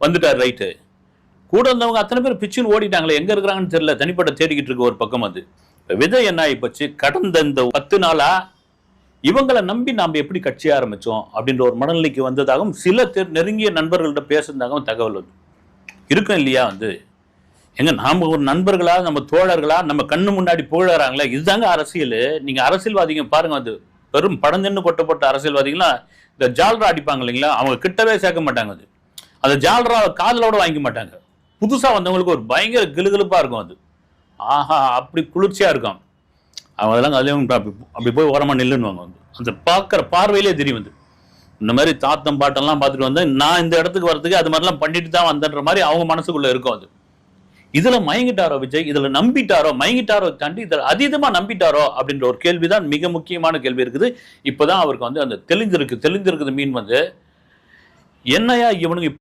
வந்துட்டார் ரைட்டு கூட இருந்தவங்க அத்தனை பேர் பிச்சுன்னு ஓடிட்டாங்களே எங்கே இருக்கிறாங்கன்னு தெரியல. தனிப்பட்ட தேடிக்கிட்டு இருக்க ஒரு பக்கம் அது. விதை என்ன ஆகிப்போச்சு கடந்த இந்த பத்து நாளாக இவங்களை நம்பி நாம் எப்படி கட்சி ஆரம்பித்தோம் அப்படின்ற ஒரு மனநிலைக்கு வந்ததாகவும் சில தெ- நெருங்கிய நண்பர்கள்ட்ட பேசுனதாகவும் தகவல் வந்து. இருக்கும் இல்லையா வந்து? எங்க நாம் ஒரு நண்பர்களாக நம்ம தோழர்களாக நம்ம கண்ணு முன்னாடி புகழறாங்களே? இதுதாங்க அரசியல். நீங்கள் அரசியல்வாதிங்க பாருங்க அது பெரும் படந்தென்னு கொட்டப்பட்ட அரசியல்வாதிகள்லாம் இந்த ஜால்ரா அடிப்பாங்க இல்லைங்களா? அவங்க கிட்டவே சேர்க்க மாட்டாங்க அது. அந்த ஜால்ரா காதலோட வாங்கிக்க மாட்டாங்க. புதுசா வந்தவங்களுக்கு ஒரு பயங்கர கிளுகிளுப்பா இருக்கும் அது. ஆஹா அப்படி குளிர்ச்சியா இருக்கும். அவங்க அதெல்லாம் அதுலேயும் அப்படி போய் ஓரமாக நில்லுன்னுவாங்க வந்து. அந்த பார்க்குற பார்வையிலே தெரியும் வந்து. இந்த மாதிரி தாத்தம் பாட்டெல்லாம் பார்த்துட்டு வந்தேன் நான் இந்த இடத்துக்கு வரதுக்கு அது மாதிரிலாம் பண்ணிட்டு தான் வந்தேன்ற மாதிரி அவங்க மனசுக்குள்ள இருக்கும் அது. இதுல மயங்கிட்டாரோ விஜய்? இதில் நம்பிட்டாரோ? மயங்கிட்டாரோ தாண்டி இதில் அதீதமா நம்பிட்டாரோ? அப்படின்ற ஒரு கேள்விதான் மிக முக்கியமான கேள்வி இருக்குது. இப்பதான் அவருக்கு வந்து அந்த தெளிஞ்சிருக்கு தெளிஞ்சிருக்குது மீன் வந்து. என்னையா இவனுங்க